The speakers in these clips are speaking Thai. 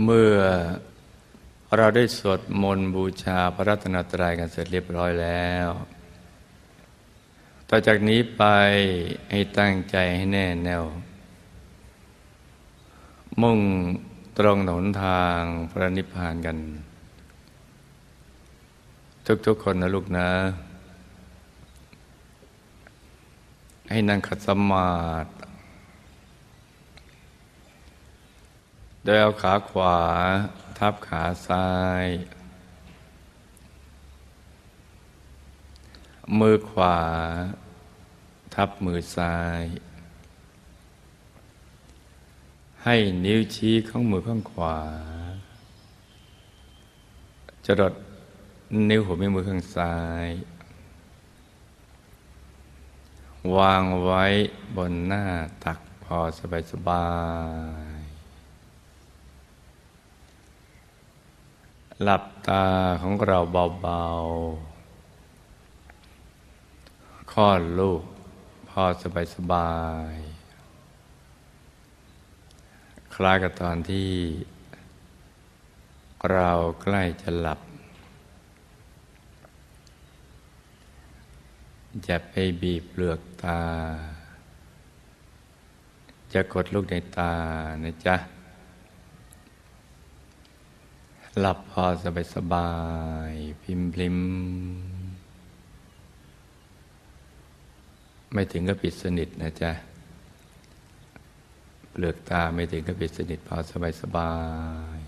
เมื่อเราได้สวดมนต์บูชาพระรัตนตรัยกันเสร็จเรียบร้อยแล้ว ต่อจากนี้ไปให้ตั้งใจให้แน่แน่ว มุ่งตรงหนทางพระนิพพานกัน ทุกๆคนนะลูกนะ ให้นั่งขัดสมาธิ โดยเอาขาขวาทับขาซ้าย มือขวา ทับมือซ้าย ให้นิ้วชี้ของมือข้างขวาจะดดนิ้วหัวแม่มือข้างซ้าย วางไว้บนหน้าตักพอสบายสบาย หลับตาของเราเบาๆคลอดลูกพอสบายสบาย คล้ายกับตอนที่ เราใกล้จะหลับอย่าไปบีบเปลือกตา จะกดลูกในตานะจ๊ะ หลับพอสบายสบาย พิมพิมไม่ถึงก็ปิดสนิทนะจ๊ะ เปลือกตาไม่ถึงก็ปิดสนิทพอสบายสบาย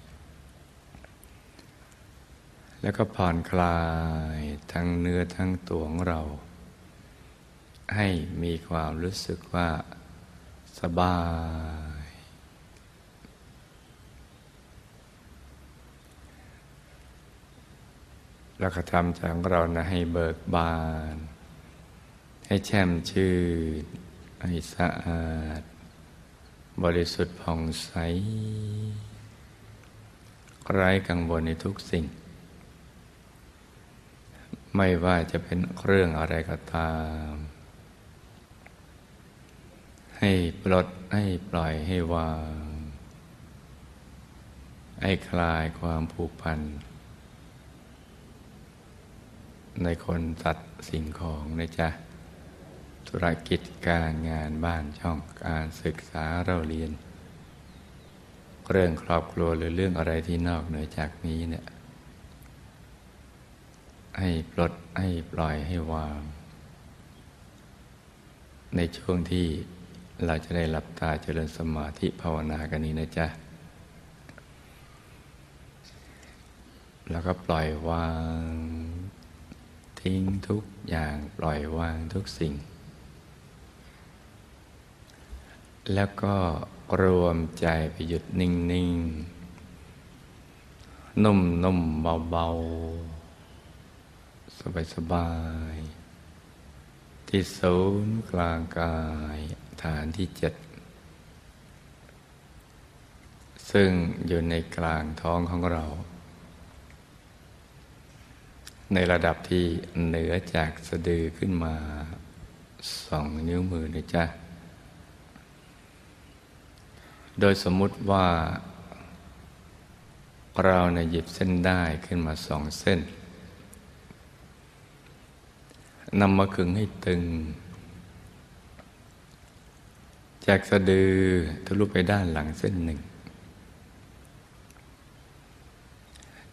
แล้วก็ผ่อนคลายทั้งเนื้อทั้งตัวของเรา ให้มีความรู้สึกว่าสบาย แล้วก็ทำใจของเรานะให้เบิกบาน ให้แช่มชื่น ให้สะอาด บริสุทธิ์ผ่องใส ไร้กังวลในทุกสิ่ง ไม่ว่าจะเป็นเรื่องอะไรก็ตาม ให้ปลดให้ปล่อยให้วาง ให้คลายความผูกพัน ในคนสัตว์สิ่งของนะจ๊ะ ธุรกิจการงานบ้านช่องการศึกษาเราเรียน เรื่องครอบครัวหรือเรื่องอะไรที่นอกเหนือจากนี้เนี่ย ให้ปลดให้ปล่อยให้วาง ในช่วงที่เราจะได้หลับตาเจริญสมาธิภาวนากันนี้นะจ๊ะแล้วก็ปล่อยวาง ทิ้งทุกอย่างปล่อยวางทุกสิ่ง แล้วก็รวมใจไปหยุดนิ่งๆนุ่มๆเบาๆสบายๆที่ศูนย์กลางกายฐานที่เจ็ดซึ่งอยู่ในกลางท้องของเรา ในระดับที่เหนือจากสะดือขึ้นมาสองนิ้วมือนะจ๊ะ โดยสมมุติว่า เราเนี่ยหยิบเส้นได้ขึ้นมาสองเส้นนำมาขึงให้ตึง จากสะดือทะลุไปด้านหลังเส้นหนึ่ง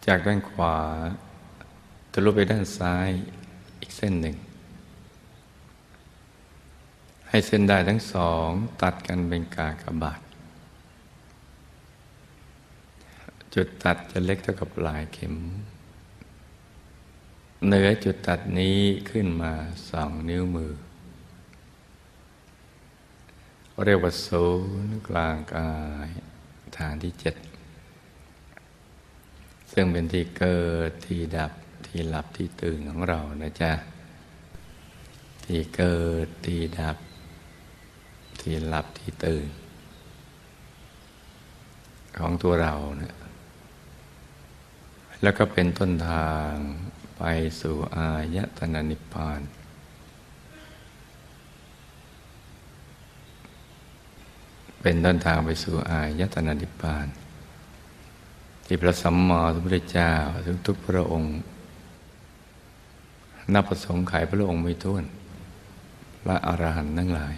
จากด้านขวา ทะลุไปด้านซ้ายอีกเส้นหนึ่ง ให้เส้นได้ทั้งสองตัดกันเป็นกากบาท จุดตัดจะเล็กเท่ากับลายเข็ม เหนือจุดตัดนี้ขึ้นมาสองนิ้วมือ เรียกว่าศูนย์กลางกายฐานที่เจ็ดซึ่งเป็นที่เกิดที่ดับ ที่หลับที่ตื่นของเรานะจ๊ะ ที่เกิดที่ดับ ที่หลับที่ตื่น ของตัวเราเนี่ยแล้วก็เป็นต้นทางไปสู่อายตนะนิพพาน เป็นต้นทางไปสู่อายตนะนิพพาน ที่พระสัมมาสัมพุทธเจ้าทุกทุกพระองค์ นับประสงค์ไขพระองค์ไม่ท้วนพระอรหันต์ทั้งหลาย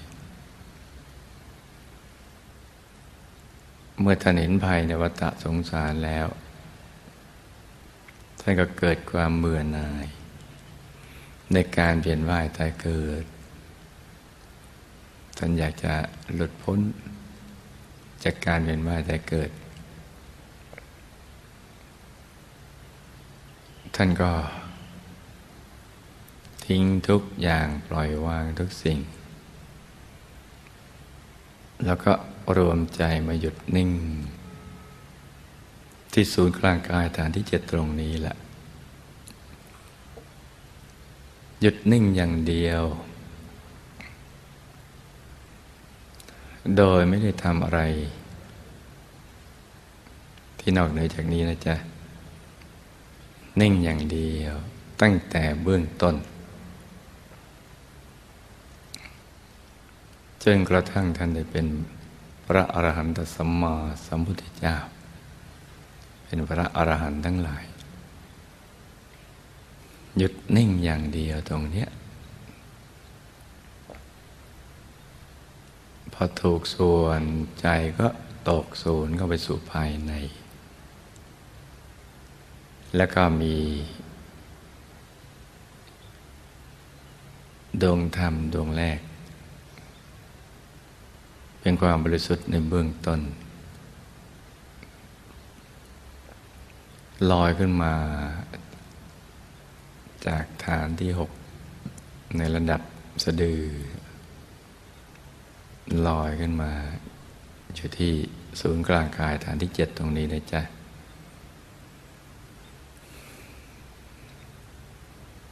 เมื่อท่านเห็นภัยในวัฏสงสารแล้ว ท่านก็เกิดความเบื่อหน่าย ในการเปลี่ยนว่ายตายเกิด ท่านอยากจะหลุดพ้น จากการเวียนว่ายตายเกิด ท่านก็ ทิ้งทุกอย่างปล่อยวางทุกสิ่ง แล้วก็รวมใจมาหยุดนิ่ง ที่ศูนย์กลางกายฐานที่เจ็ดตรงนี้แหละ หยุดนิ่งอย่างเดียว โดยไม่ได้ทำอะไร ที่นอกเหนือจากนี้นะจ๊ะ นิ่งอย่างเดียวตั้งแต่เบื้องต้น จนกระทั่งท่านได้เป็นพระอรหันตสัมมาสัมพุทธเจ้า เป็นพระอรหันต์ทั้งหลาย หยุดนิ่งอย่างเดียวตรงเนี้ยพอถูกส่วนใจก็ตกศูนย์เข้าไปสู่ภายใน แล้วก็มีดวงธรรมดวงแรก เป็นความบริสุทธิ์ในเบื้องต้น ลอยขึ้นมา จากฐานที่หกในระดับสะดือ ลอยขึ้นมา อยู่ที่ศูนย์กลางกายฐานที่เจ็ดตรงนี้นะจ๊ะ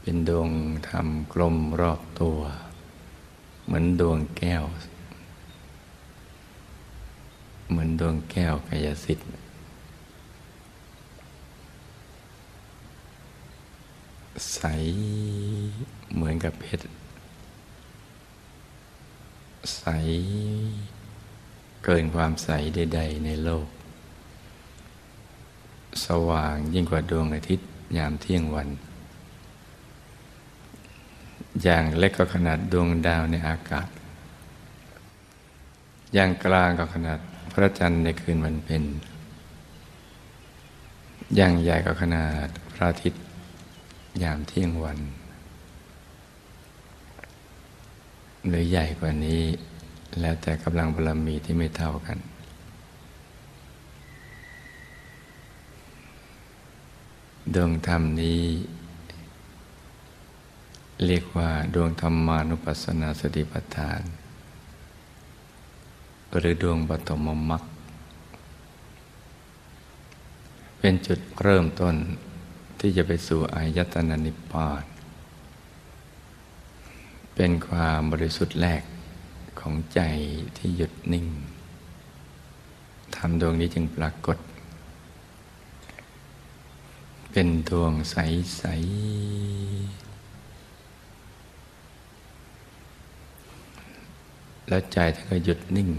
เป็นดวงธรรมกลมรอบตัว เหมือนดวงแก้ว เหมือนดวงแก้วกายสิทธิ์ใสเหมือนกับเพชร ใสเกินความใสใด ๆ ในโลก สว่างยิ่งกว่าดวงอาทิตย์ยามเที่ยงวัน อย่างเล็กก็ขนาดดวงดาวในอากาศ อย่างกลางก็ขนาด พระจันทร์ในคืนวันเพ็ญอย่างใหญ่ก็ขนาดพระอาทิตย์ยามเที่ยงวัน หรือใหญ่กว่านี้ แล้วแต่กำลังบารมีที่ไม่เท่ากัน ดวงธรรมนี้ เรียกว่าดวงธรรมานุปัสสนาสติปัฏฐาน หรือดวงปฐมมรรคเป็นจุดเริ่มต้นที่จะไปสู่อายตนะนิพพานเป็นความบริสุทธิ์แรกของใจที่หยุดนิ่งทำดวงนี้จึงปรากฏ เป็นดวงใสๆแล้วใจท่านก็หยุดนิ่ง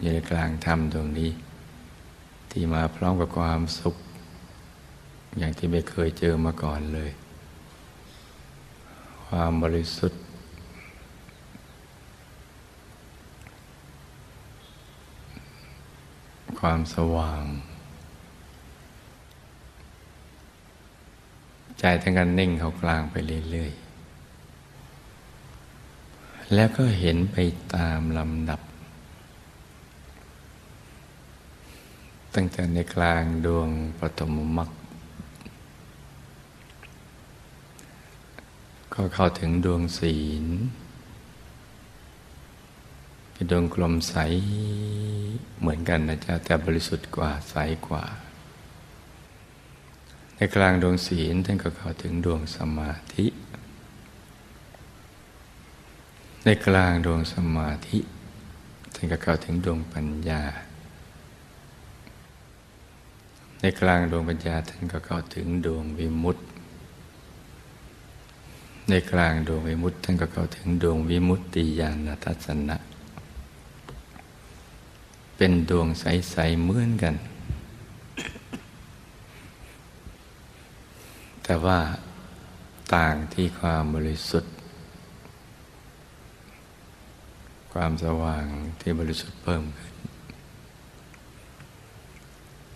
อยู่ในกลางธรรมดวงนี้ ที่มาพร้อมกับความสุข อย่างที่ไม่เคยเจอมาก่อนเลย ความบริสุทธิ์ ความสว่าง ใจทั้งกันนิ่งเขากลางไปเรื่อยๆแล้วก็เห็นไปตามลำดับ ตั้งแต่ในกลางดวงปฐมมรรคก็เข้าถึงดวงศีลเป็นดวงกลมใสเหมือนกันนะจ๊ะแต่บริสุทธิ์กว่าใสกว่า ในกลางดวงศีลท่านก็เข้าถึงดวงสมาธิ ในกลางดวงสมาธิท่านก็เข้าถึงดวงปัญญา ในกลางดวงปัญญาท่านก็เข้าถึงดวงวิมุตติ ในกลางดวงวิมุตติท่านก็เข้าถึงดวงวิมุตติญาณทัศนะ เป็นดวงใสๆเหมือนกัน แต่ว่าต่างที่ความบริสุทธิ์ ความสว่างที่บริสุทธิ์เพิ่มขึ้น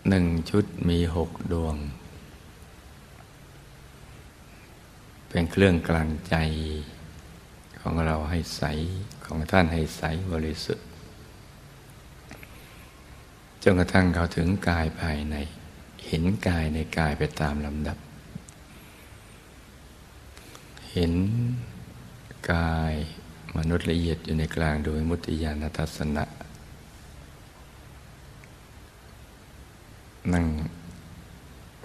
หนึ่งชุดมีหกดวง เป็นเครื่องกลั่นใจของเราให้ใสของท่านให้ใสบริสุทธิ์จนกระทั่งเขาถึงกายภายใน เห็นกายในกายไปตามลำดับ เห็นกายมนุษย์ละเอียดอยู่ในกลางโดยมุติญาณทัศนะ นั่ง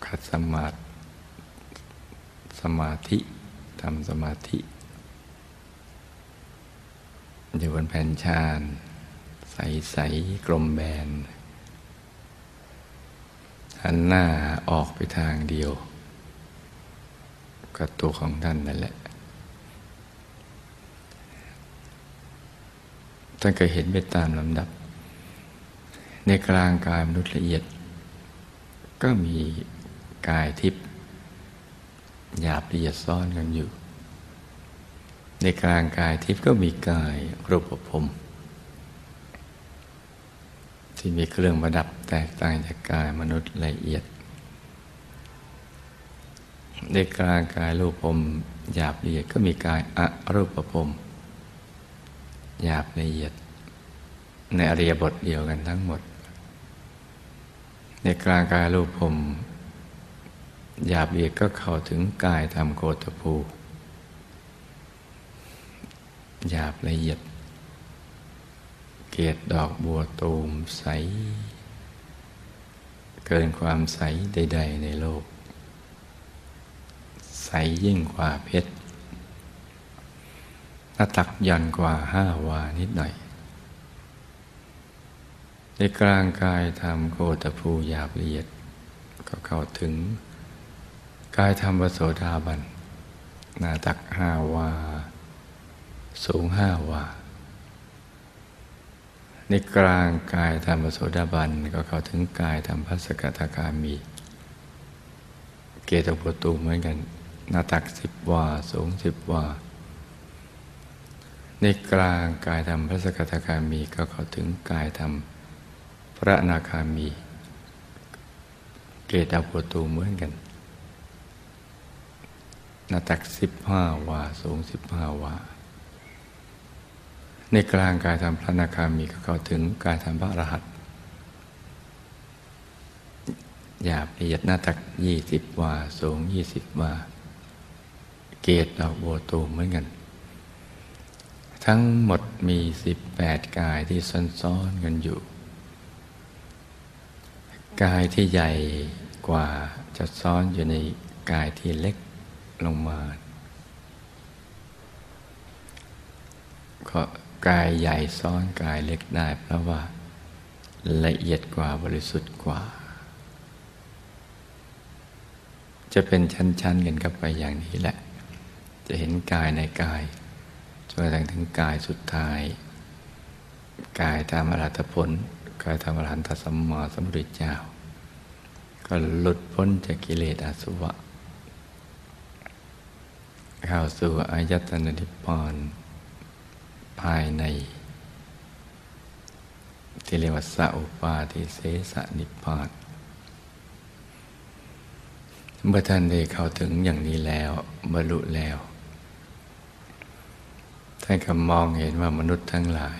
ขัดสมาธิสมาธิทำสมาธิอยู่บนแผ่นชานใสๆกลมแบนหันหน้าออกไปทางเดียว กับตัวของท่านนั่นแหละ ท่านก็เห็นไปตามลำดับ ในกลางกายมนุษย์ละเอียด ก็มีกายทิพย์หยาบละเอียดซ่อนกันอยู่ ในกลางกายทิพย์ก็มีกายรูปภพที่มีเครื่องประดับแตกต่างจากกายมนุษย์ละเอียด ในกลางกายรูปภพหยาบละเอียดก็มีกายอรูปภพหยาบละเอียด ในอริยบทเดียวกันทั้งหมด ในกลางกายรูปภพหยาบละเอียดก็เข้าถึงกายธรรมโคตภูหยาบละเอียด เกตดอกบัวตูมใส เกินความใสใด ๆ ในโลก ใสยิ่งกว่าเพชรหน้าตักยันกว่าห้าวานิดหน่อย ในกลางกายธรรมโคตภูหยาบละเอียด ก็เข้าถึง กายธรรมวโสดาบันหน้าตักห้าวา สูงห้าวา ในกลางกายธรรมโสดาบันก็เข้าถึงกายธรรมพัสกตาคามี เกตโปตูเหมือนกันหน้าตักสิบวา สูงสิบวาในกลางกายธรรมพัสกตาคามีก็เข้าถึงกายธรรม พระนาคามี เกตโปตูเหมือนกันหน้าตักสิบห้าวาสูงสิบห้าวา ในกลางกายธรรมพระนาคามีก็เข้าถึงกายธรรมพระรหันต์หยาบละเอียดหน้าตักยี่สิบวาสูงยี่สิบวา เกตดอกบัวตูมเหมือนกัน ทั้งหมดมีสิบแปดกายที่ซ้อนๆกันอยู่ กายที่ใหญ่กว่าจะซ้อนอยู่ในกายที่เล็กลงมาก็กายใหญ่ซ้อนกายเล็กได้เพราะว่า ละเอียดกว่าบริสุทธิ์กว่า จะเป็นชั้นๆกันกับไปอย่างนี้แหละ จะเห็นกายในกายจนกระทั่งถึงกายสุดท้าย กายตามอรัตผล กายตามอรหันตสัมมาสัมพุทธเจ้า ก็หลุดพ้นจากกิเลสอาสวะ เข้าสู่อายตนะนิพพานภายใน ที่เรียกว่าสัพปาทิเสสนิพพานเมื่อท่านได้เข้าถึงอย่างนี้แล้วบรรลุแล้วท่านก็มองเห็นว่ามนุษย์ทั้งหลาย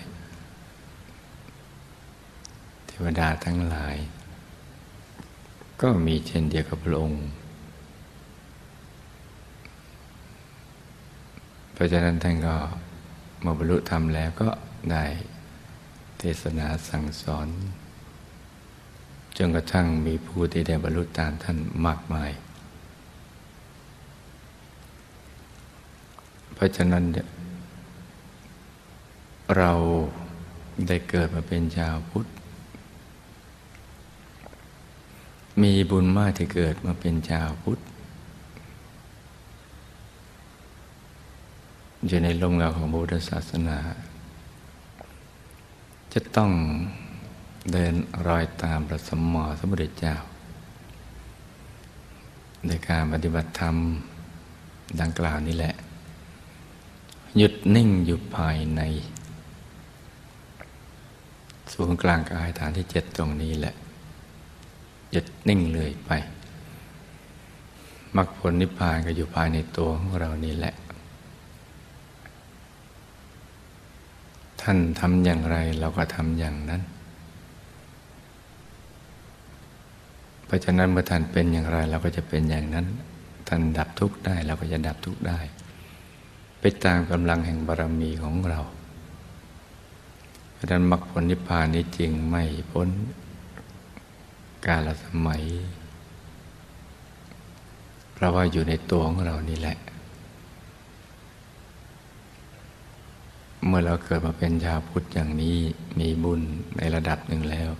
ทวดาทั้งหลาย ก็มีเช่นเดียวกับพระองค์ เพราะฉะนั้นท่านก็มาบรรลุธรรมแล้วก็ได้เทศนาสั่งสอนจนกระทั่งมีผู้ที่ได้บรรลุตามท่านมากมาย เพราะฉะนั้นเราได้เกิดมาเป็นชาวพุทธ มีบุญมากที่เกิดมาเป็นชาวพุทธ อยู่ในลมเงาของพุทธศาสนา จะต้องเดินรอยตามพระสมมอสมุทรเจ้า ในการปฏิบัติธรรมดังกล่าวนี้แหละ หยุดนิ่งอยู่ภายในศูนย์กลางกายฐานที่เจ็ดตรงนี้แหละ หยุดนิ่งเลยไปมรรคผลนิพพานก็อยู่ภายในตัวของเรานี่แหละ ท่านทำอย่างไรเราก็ทำอย่างนั้น เพราะฉะนั้นเมื่อท่านเป็นอย่างไรเราก็จะเป็นอย่างนั้น ท่านดับทุกข์ได้เราก็จะดับทุกข์ได้ ไปตามกำลังแห่งบารมีของเรา เพราะฉะนั้นมรรคผลนิพพานนี้จริงไม่พ้น กาลสมัย เพราะว่าอยู่ในตัวของเรานี่แหละ เมื่อเราเกิดมาเป็นชาวพุทธอย่างนี้มีบุญในระดับหนึ่งแล้ว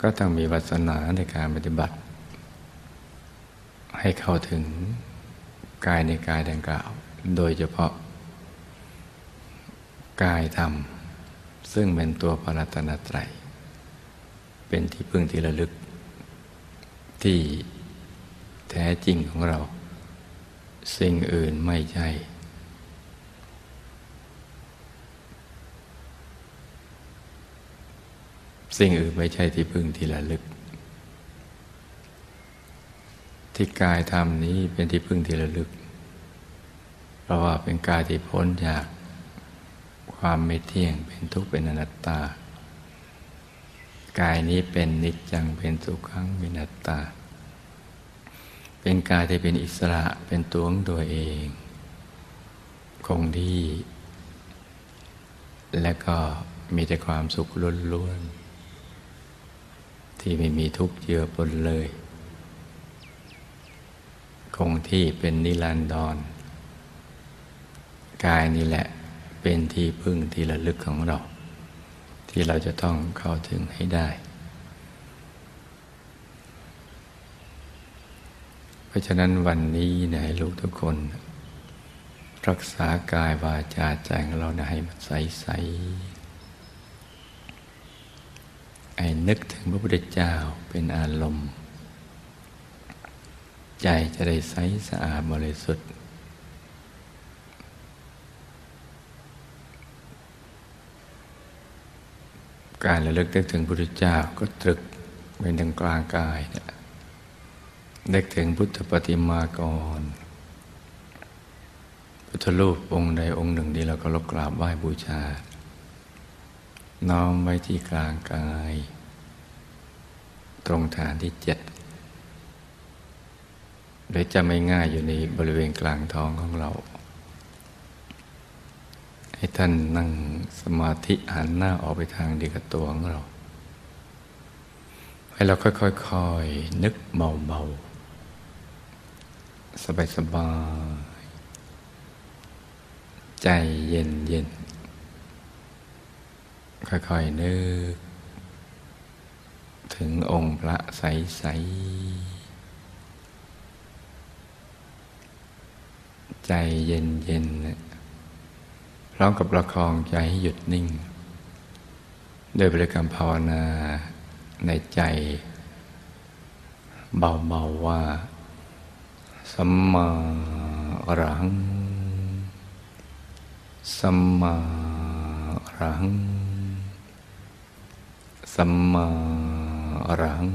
ก็ต้องมีวัสนาในการปฏิบัติ ให้เข้าถึงกายในกายดังกล่าว โดยเฉพาะ กายธรรม ซึ่งเป็นตัวปรัตนาไตรเป็นที่พึ่งที่ระลึก ที่แท้จริงของเรา สิ่งอื่นไม่ใช่สิ่งอื่นไม่ใช่ที่พึ่งที่ระลึก ที่กายธรรมนี้เป็นที่พึ่งที่ระลึก เพราะว่าเป็นกายที่พ้นจากความไม่เที่ยงเป็นทุกข์เป็นอนัตตา กายนี้เป็นนิจจังเป็นสุขังเป็นนัตตา เป็นกายที่เป็นอิสระเป็นตัวของตัวเอง คงที่ และก็มีแต่ความสุขล้วนๆ ที่ไม่มีทุกข์เจือปนเลย คงที่เป็นนิรันดร กายนี่แหละเป็นที่พึ่งที่ระลึกของเรา ที่เราจะต้องเข้าถึงให้ได้ เพราะฉะนั้นวันนี้นะให้ลูกทุกคน รักษากายวาจาใจของเรานะให้มันใสใสไอ้นึกถึงพระพุทธเจ้าเป็นอารมณ์ ใจจะได้ใสสะอาดบริสุทธิ์ การระลึกนึกถึงพระพุทธเจ้าก็ตรึกเป็นทางกลางกายเนี่ยนึกถึงพุทธปฏิมากร พุทธรูปองค์ใดองค์หนึ่งที่เราก็รบกราบไหว้บูชา น้อมไว้ที่กลางกาย ตรงฐานที่เจ็ดโดยจะไม่ง่ายอยู่ในบริเวณกลางท้องของเรา ให้ท่านนั่งสมาธิหันหน้าออกไปทางเดียวกับตัวของเรา ให้เราค่อยๆนึกเบาๆ สบายสบายใจเย็นเย็นค่อยๆ นึก ถึงองค์พระใสๆ ใจเย็นเย็น พร้อมกับประคองใจให้หยุดนิ่ง โดยบริกรรมภาวนาในใจ เบาๆว่า สัมมาอรัง สัมมาอรัง สัมมาอรัง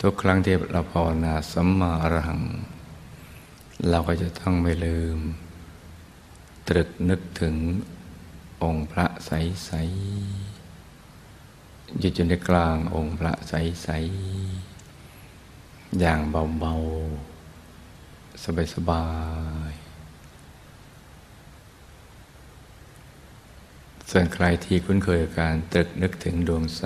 ทุกครั้งที่เราภาวนาสัมมาอรัง เราก็จะต้องไม่ลืม ตรึกนึกถึงองค์พระใสๆอยู่จนในกลางองค์พระใสๆอย่างเบาๆ สบายๆ ส่วนใครที่คุ้นเคยกับการตรึกนึกถึงดวงใส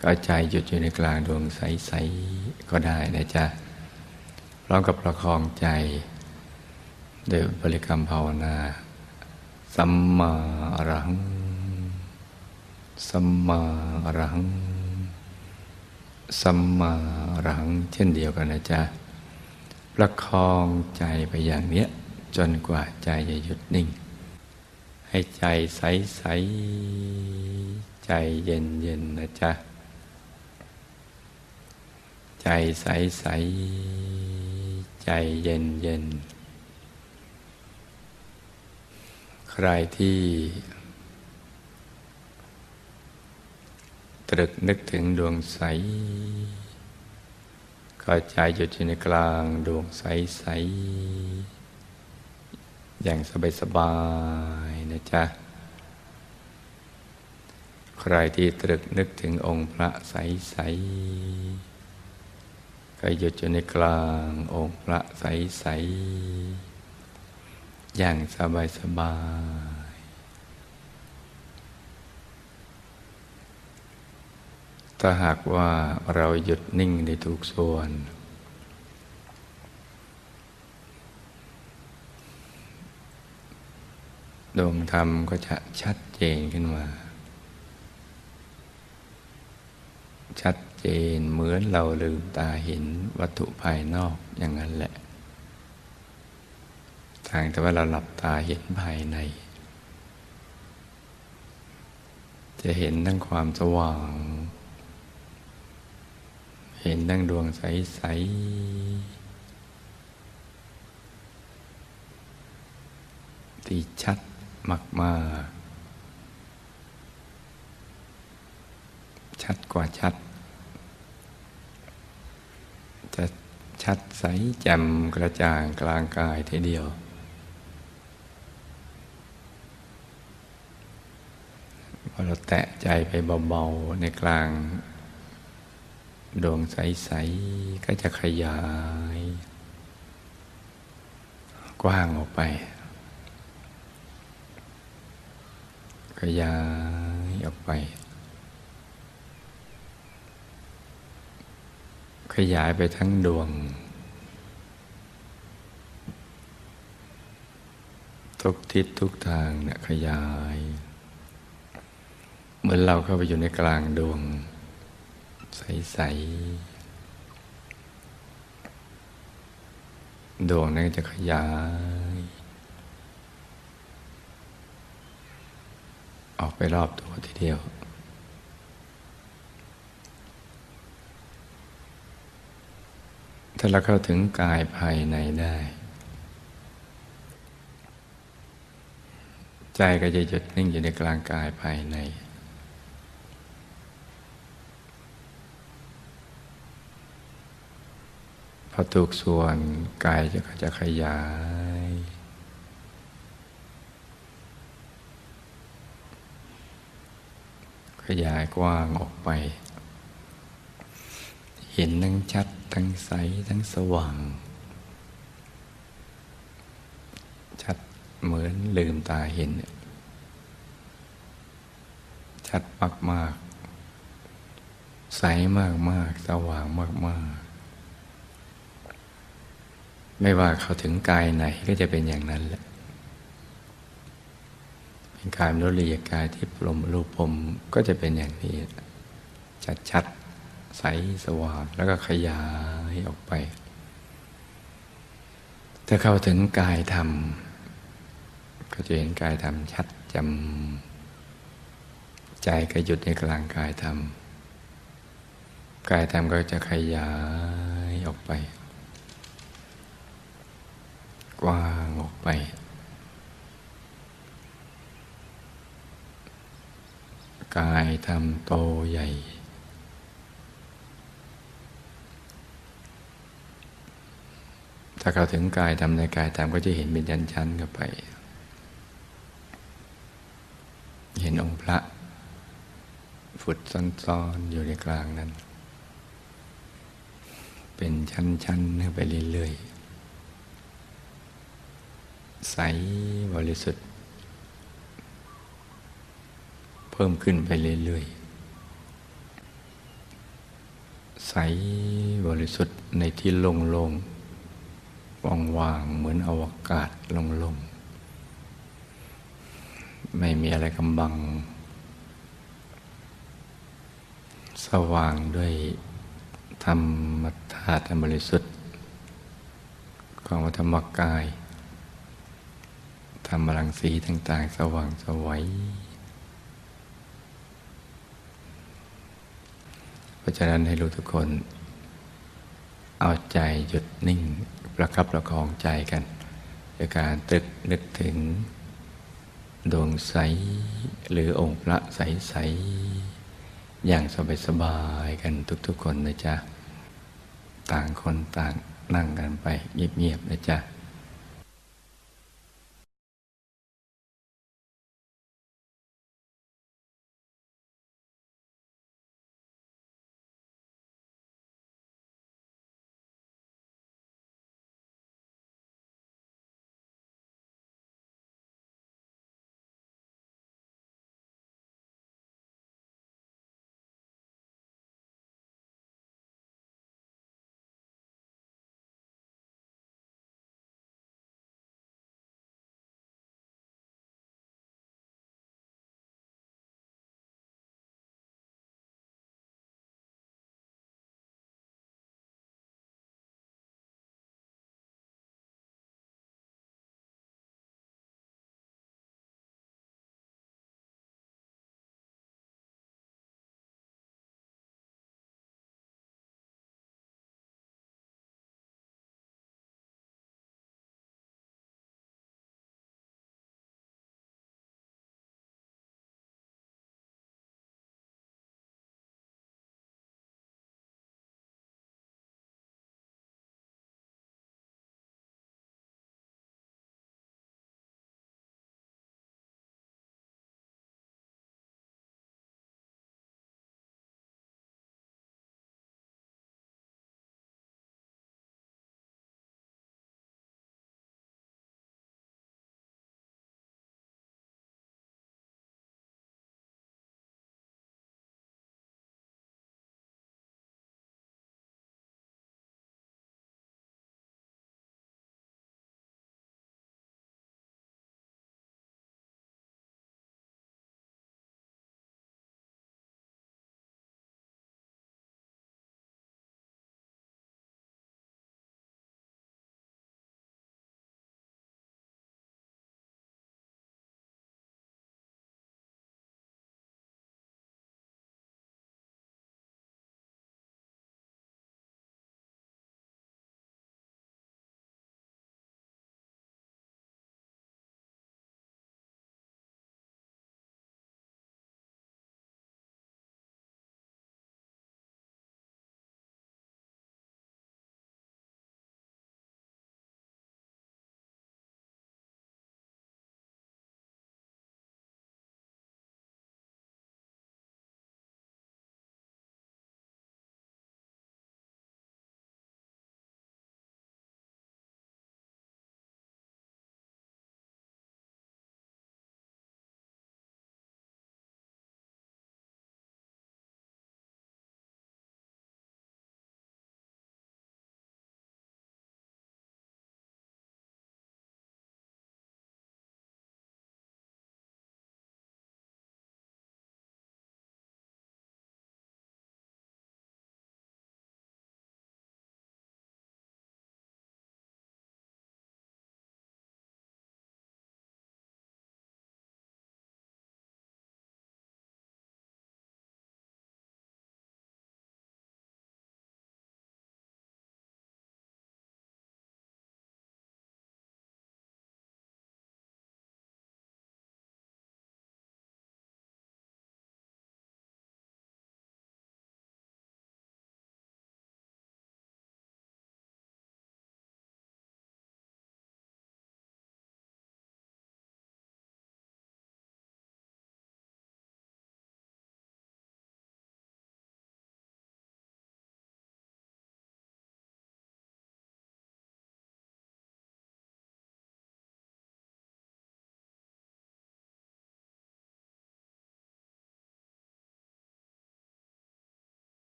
ก็ใจหยุดอยู่ในกลางดวงใส ๆ ก็ได้นะจ๊ะพร้อมกับประคองใจ โดยบริกรรมภาวนา สัมมาอรหัง สัมมาอรหัง สัมมาหลัง เช่นเดียวกันนะจ๊ะ ประคองใจไปอย่างเนี้ย จนกว่าใจจะหยุดนิ่ง ให้ใจใสใส ใจเย็นเย็นนะจ๊ะ ใจใสใส ใจเย็นเย็น ใครที่ตรึกนึกถึงดวงใสก็ใจหยุดอยู่ในกลางดวงใสใสอย่างสบายสบายนะจ๊ะ ใครที่ตรึกนึกถึงองค์พระใสใสก็หยุดอยู่ในกลางองค์พระใสใส อย่างสบายสบายถ้าหากว่าเราหยุดนิ่งในทุกส่วน ดวงธรรมก็จะชัดเจนขึ้นมา ชัดเจนเหมือนเราลืมตาเห็นวัตถุภายนอกอย่างนั้นแหละ ทางแต่ว่าเราหลับตาเห็นภายใน จะเห็นทั้งความสว่าง เห็นดังดวงใส ๆ ที่ชัดมากๆ ชัดกว่าชัด จะชัดใสแจ่มกระจ่างกลางกายทีเดียว พอเราแตะใจไปเบาๆในกลางดวงใส ๆ ก็จะขยาย กว้างออกไป ขยายออกไป ขยายไปทั้งดวง ทุกทิศทุกทางเนี่ยขยาย เหมือนเราเข้าไปอยู่ในกลางดวง ใส ๆ ดวงนั้นจะขยาย ออกไปรอบตัวทีเดียว ถ้าเราเข้าถึงกายภายในได้ ใจก็จะหยุดนิ่งอยู่ในกลางกายภายใน พอถูกส่วนกายจะจะขยาย ขยายกว้างออกไป เห็นทั้งชัด ทั้งใส ทั้งสว่าง ชัดเหมือนลืมตาเห็น ชัดมาก ๆ ใสมาก ๆ สว่างมาก ๆ ไม่ว่าเขาถึงกายไหนก็จะเป็นอย่างนั้นแหละ เป็นกายมนุษย์กายที่ปรมรูปพรมก็จะเป็นอย่างนี้ ชัดชัดใสสว่างแล้วก็ขยายออกไป ถ้าเข้าถึงกายธรรม ก็จะเห็นกายธรรมชัดจำใจก็หยุดในกลางกายธรรม กายธรรมก็จะขยายออกไป กว้างออกไป กายทำโตใหญ่ ถ้าเขาถึงกายทำในกายทำก็จะเห็นเป็นชั้นๆกันไป เห็นองค์พระฟุดซ้อนๆอยู่ในกลางนั้น เป็นชั้นๆไปเรื่อยๆ ใสบริสุทธิ์ เพิ่มขึ้นไปเรื่อยๆ ใสบริสุทธิ์ในที่โล่งๆว่างๆ เหมือนอวกาศโล่งๆ ไม่มีอะไรกำบัง สว่างด้วยธรรมธาตุบริสุทธิ์ของธรรมกาย ทำพลังสีต่าง ๆ สว่างสวัยเพราะฉะนั้นให้รู้ทุกคน เอาใจหยุดนิ่ง ประคับประคองใจกันโดยการตึกนึกถึง ดวงใส หรือองค์พระใส ๆ อย่างสบาย ๆ กันทุก ๆ คนนะจ๊ะ ต่างคนต่างนั่งกันไปเงียบ ๆ นะจ๊ะ